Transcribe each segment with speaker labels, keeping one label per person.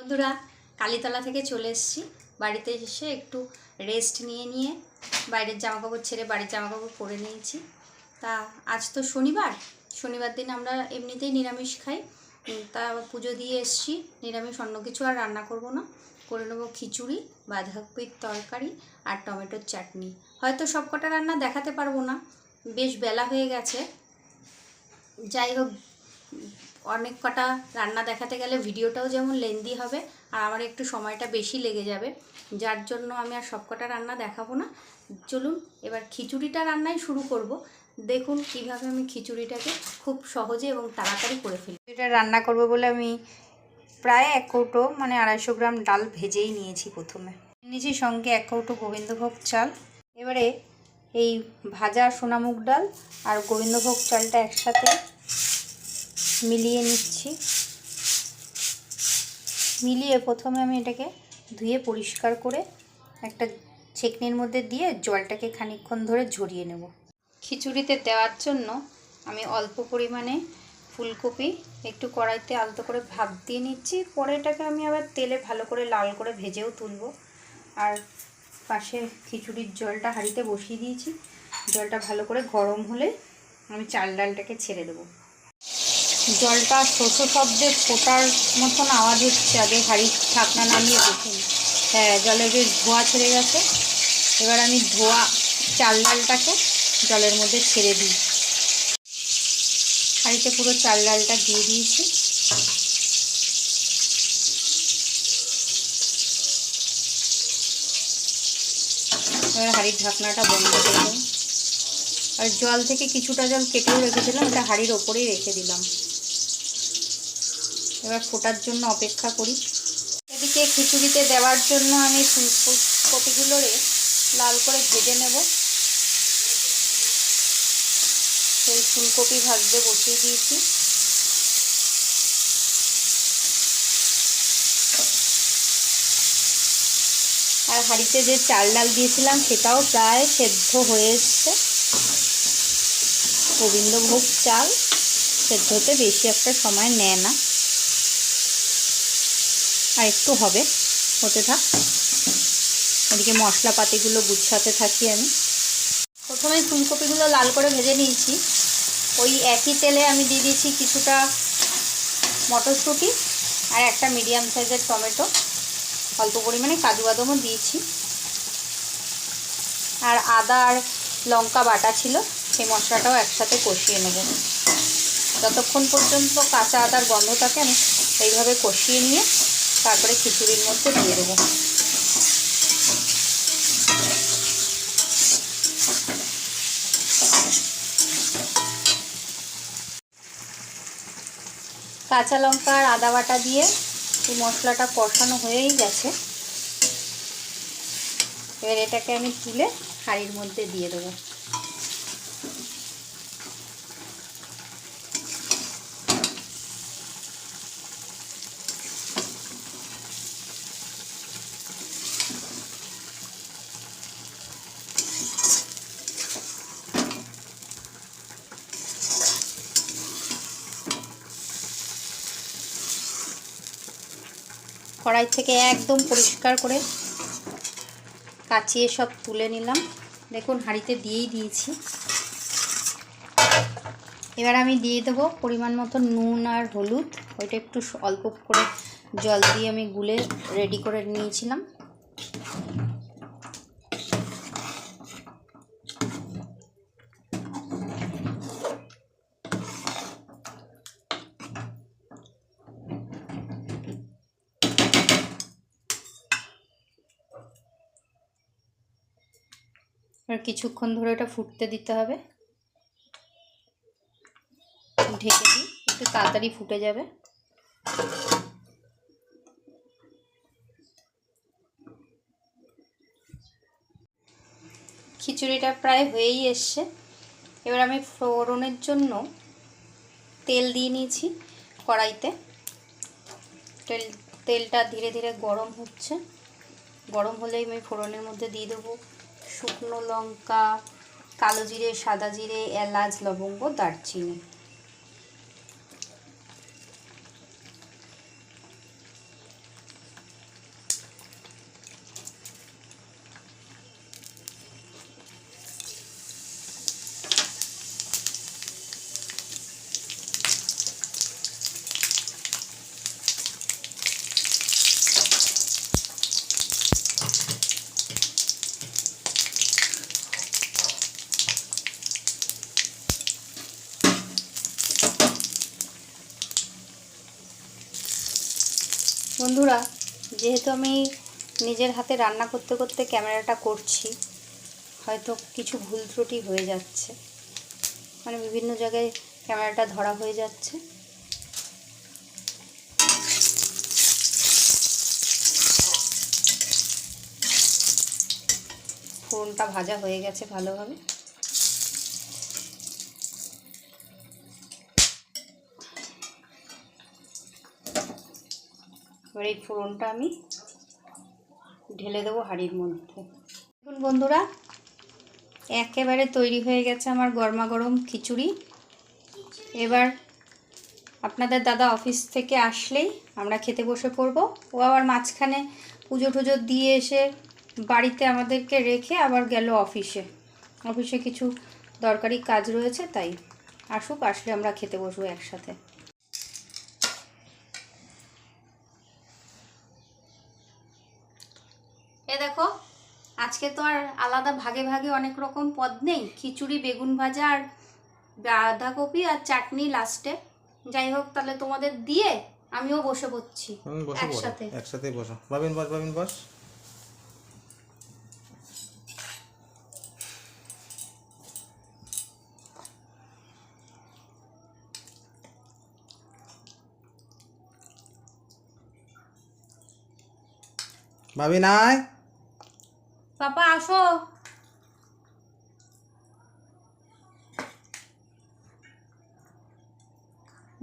Speaker 1: বন্ধুরা, কালীতলা থেকে চলে এসেছি। বাড়িতে এসে একটু রেস্ট নিয়ে নিয়ে বাইরের জামাকাপড় ছেড়ে বাড়ির জামাকাপড় পরে নিয়েছি। তা আজ তো শনিবার। শনিবার দিন আমরা এমনিতেই নিরামিষ খাই। তা পুজো দিয়ে এসেছি। নিরামিষ অন্য কিছু আর রান্না করব না। করে নেব খিচুড়ি, বাঁধাকপির তরকারি আর টমেটোর চাটনি। হয়তো সব কটা রান্না দেখাতে পারব না। বেশ বেলা হয়ে গেছে। যাই হোক অনেক কটা রান্না দেখাতে গেলে ভিডিওটাও যেমন লেন্দি হবে, আর আমার একটু সময়টা বেশি লেগে যাবে। যার জন্য আমি আর সব কটা রান্না দেখাবো না। চলুন, এবার খিচুড়িটা রান্নাই শুরু করব। দেখুন কীভাবে আমি খিচুড়িটাকে খুব সহজে এবং তাড়াতাড়ি করে ফেলি। এটা রান্না করব বলে আমি প্রায় এক কৌটো মানে আড়াইশো গ্রাম ডাল ভেজেই নিয়েছি প্রথমে। নিয়েছি সঙ্গে এক কৌটো গোবিন্দভোগ চাল। এবারে এই ভাজা সোনামুগ ডাল আর গোবিন্দভোগ চালটা একসাথে মিলিয়ে নিচ্ছি। মিলিয়ে প্রথমে আমি এটাকে ধুয়ে পরিষ্কার করে একটা ছেকনির মধ্যে দিয়ে জলটাকে খানিকক্ষণ ধরে ঝরিয়ে নেব। খিচুড়িতে দেওয়ার জন্য আমি অল্প পরিমাণে ফুলকপি, একটু কড়াইতে আলতো করে ভাপ দিয়ে নিচ্ছি। পরে আমি আবার তেলে ভালো করে লাল করে ভেজেও তুলব। আর পাশে খিচুড়ির জলটা হাঁড়িতে বসিয়ে দিয়েছি। জলটা ভালো করে গরম হলে আমি চাল ডালটাকে ছেড়ে দেবো। জলটা শোষ শব্দে ফোটার মতন আওয়াজ হচ্ছে। আগে হাড়ির ঢাকনা নামিয়ে দেখুন। হ্যাঁ জলে বেশ ধোয়া ছেড়ে গেছে। এবার আমি ধোয়া চাল ডালটাকে জলের মধ্যে ছেড়ে দিই। হাঁড়িতে পুরো চাল ডালটা দিয়ে দিয়েছি। এবার হাঁড়ির ঢাকনাটা বন্ধ করে দেবো আর জল থেকে কিছুটা জল কেটেও রেখেছিলাম, এটা হাঁড়ির ওপরেই রেখে দিলাম। এবার ফোটার জন্য অপেক্ষা করি। এদিকে খিচুড়িতে দেওয়ার জন্য আমি ফুলকপিগুলোরে লাল করে ভেজে নেব। সেই ফুলকপি ভাজতে বসিয়ে দিয়েছি। আর হাঁড়িতে যে চাল ডাল দিয়েছিলাম সেটাও প্রায় সেদ্ধ হয়ে এসছে। গোবিন্দভোগ চাল সেদ্ধ হতে বেশি একটা সময় নেয় না। আর একটু হবে, হতে থাক। এদিকে মশলাপাতিগুলো গুছাতে থাকি আমি। প্রথমে ফুলকপিগুলো লাল করে ভেজে নিয়েছি। ওই একই তেলে আমি দিয়ে দিয়েছি কিছুটা মটরশুঁটি আর একটা মিডিয়াম সাইজের টমেটো। অল্প পরিমাণে কাজু বাদামও দিয়েছি। আর আদা আর লঙ্কা বাটা ছিল, সেই মশলাটাও একসাথে কষিয়ে নেব। যতক্ষণ পর্যন্ত কাঁচা আদার গন্ধ থাকে, আমি এইভাবে কষিয়ে নিয়ে তারপরে খিচুড়ির মধ্যে দিয়ে দেবো। কাঁচা লঙ্কা আর আদা বাটা দিয়ে এই মশলাটা কষানো হয়েই গেছে। এবার এটাকে আমি তুলে হাঁড়ির মধ্যে দিয়ে দেবো। কড়াই থেকে একদম পরিষ্কার করে কাচিয়ে সব তুলে নিলাম। দেখুন, হাঁড়িতে দিয়েই দিয়েছি। এবার আমি দিয়ে দেবো পরিমাণ মতো নুন আর হলুদ। ওইটা একটু অল্প করে জল দিয়ে আমি গুলে রেডি করে নিয়েছিলাম। আর কিছুক্ষণ ধরে এটা ফুটতে দিতে হবে। ঢেকে দিই, একটু তাড়াতাড়ি ফুটে যাবে। খিচুড়িটা প্রায় হয়েই এসছে। এবার আমি ফোড়নের জন্য তেল দিয়ে নিয়েছি কড়াইতে। তেল, তেলটা ধীরে ধীরে গরম হচ্ছে। গরম হলেই আমি ফোড়নের মধ্যে দিয়ে দেবো। শুকনো লঙ্কা কালো জিরে সাদা জিরে এলাচ লবঙ্গ দারচিনি। বন্ধুরা, যেহেতু আমি নিজের হাতে রান্না করতে করতে ক্যামেরাটা করছি, হয়তো কিছু ভুল ত্রুটি হয়ে যাচ্ছে। মানে বিভিন্ন জায়গায় ক্যামেরাটা ধরা হয়ে যাচ্ছে। ফোনটা ভাজা হয়ে গেছে ভালোভাবে। এবার এই ফোড়নটা আমি ঢেলে দেবো হাঁড়ির মধ্যে। দেখুন বন্ধুরা, একেবারে তৈরি হয়ে গেছে আমার গরমা গরম খিচুড়ি। এবার আপনাদের দাদা অফিস থেকে আসলেই আমরা খেতে বসে পড়ব। ও আবার মাঝখানে পুজো টুজো দিয়ে এসে বাড়িতে আমাদেরকে রেখে আবার গেল অফিসে। অফিসে কিছু দরকারি কাজ রয়েছে, তাই আসুক, আসলে আমরা খেতে বসবো একসাথে এ দেখো আজকে তো আর আলাদা ভাগে ভাগে অনেক রকম পদ নেই। খিচুড়ি বেগুন ভাজা আর বাঁধাকপি আর চাটনি লাস্টে যাই হোক তাহলে তোমাদের দিয়ে আমিও বসে পড়ছি একসাথে।
Speaker 2: একসাথে বসো। বাবিন বস বাবিন বস। বাবিন আয়।
Speaker 1: পাপা আসো।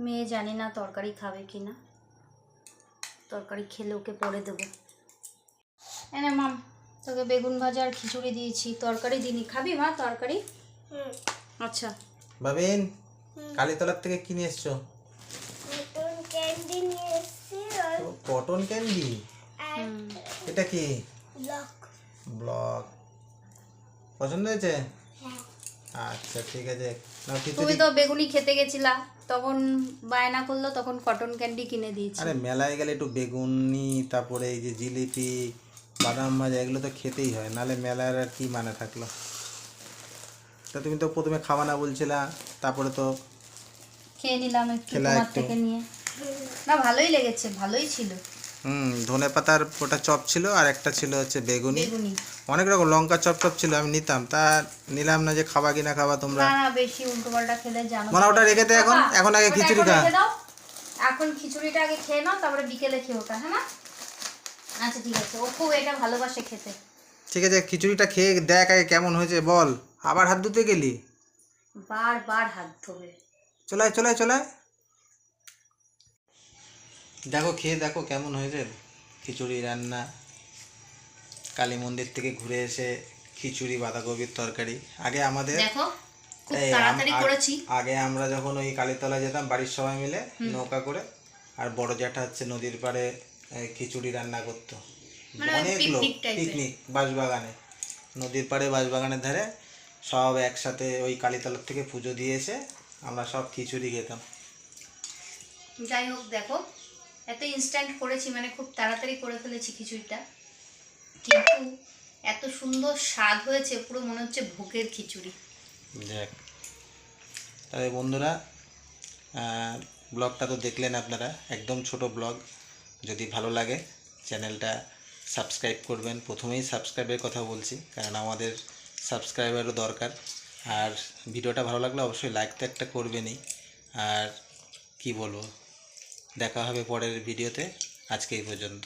Speaker 1: মেয়ে জানি না তরকারি খাবে কি না। তরকারি খেলে ওকে পরে দেবো। এনে মাম তোকে বেগুন ভাজা আর খিচুড়ি দিয়েছি। তরকারি দিনি খাবি মা তরকারি? আচ্ছা।
Speaker 2: বাবিন কালীতলার থেকে কিনে এসছো? Cotton candy? এটা কি?
Speaker 3: ব্লক
Speaker 2: পছন্দ হয়েছে?
Speaker 3: হ্যাঁ।
Speaker 2: আচ্ছা ঠিক আছে।
Speaker 1: তুমি তো বেগুনি খেতে গেছিলা তখন বায়না করল তখন কটন ক্যান্ডি কিনে দিয়েছি।
Speaker 2: আরে মেলায় গেলে একটু বেগুনি তারপরে এই যে জিলিপি বাদাম ভাজা এগুলো তো খেতেই হয়। নালে মেলার আর কি মানে থাকল? তা তুমি তো প্রথমে খাওয়া না বলছিলা তারপরে তো
Speaker 1: খেয়ে নিলাম একটু তোমার থেকে নিয়ে। না ভালোই লেগেছে ভালোই ছিল।
Speaker 2: হুম ধনে পাতার ওটা চপ ছিল আর একটা ছিল হচ্ছে বেগুনি। অনেক রকম লঙ্কা চপ চপ ছিল আমি নিতাম। তা নিলাম না যে খাবা কি না খাবা তোমরা।
Speaker 1: বেশি খেলে জানো
Speaker 2: মানে ওটা রেখে দে এখন এখন আগে খিচুড়ি খা।
Speaker 1: এখন খিচুড়িটা আগে খেয়ে নাও তারপরে বিকেলে খেয়ে ওটা হ্যাঁ না আচ্ছা ঠিক আছে। ও খুব এটা ভালোবাসে খেতে।
Speaker 2: ঠিক আছে খিচুড়িটা খেয়ে দেখ আগে কেমন হয়েছে বল। আবার হাত ধুতে গেলি?
Speaker 1: বারবার হাত ধোবে।
Speaker 2: চলায় চলায় চলায় দেখো খেয়ে দেখো কেমন হয়েছে। খিচুড়ি রান্না কালী মন্দির থেকে ঘুরে এসে খিচুড়ি বাঁধাকপির তরকারি। আগে আমাদের
Speaker 1: দেখো তাড়াতাড়ি করেছি।
Speaker 2: আগে আমরা যখন ওই কালীতলা যেতাম বাড়ির সবাই মিলে নৌকা করে আর বড় জ্যাঠা হচ্ছে নদীর পাড়ে খিচুড়ি রান্না করতো।
Speaker 1: মানে
Speaker 2: অনেক লোক। পিকনিক বাঁশবাগানে। নদীর পাড়ে বাঁশবাগানের ধারে সব একসাথে ওই কালীতলার থেকে পুজো দিয়ে এসে আমরা সব খিচুড়ি খেতাম।
Speaker 1: যাই হোক দেখো এত ইনস্ট্যান্ট করেছি মানে খুব তাড়াতাড়ি করে ফেলেছি খিচুড়িটা। কিন্তু এত সুন্দর স্বাদ হয়েছে, পুরো মনে হচ্ছে ভোগের খিচুড়ি।
Speaker 2: দেখ তাহলে বন্ধুরা ব্লগটা তো দেখলেন আপনারা, একদম ছোট ব্লগ। যদি ভালো লাগে, চ্যানেলটা সাবস্ক্রাইব করবেন। প্রথমেই সাবস্ক্রাইবের কথা বলছি, কারণ আমাদের সাবস্ক্রাইবারও দরকার। আর ভিডিওটা ভালো লাগলে অবশ্যই লাইক তো একটা করবেনই। আর কি বলব? দেখা হবে পরের ভিডিওতে। আজকে এই পর্যন্ত।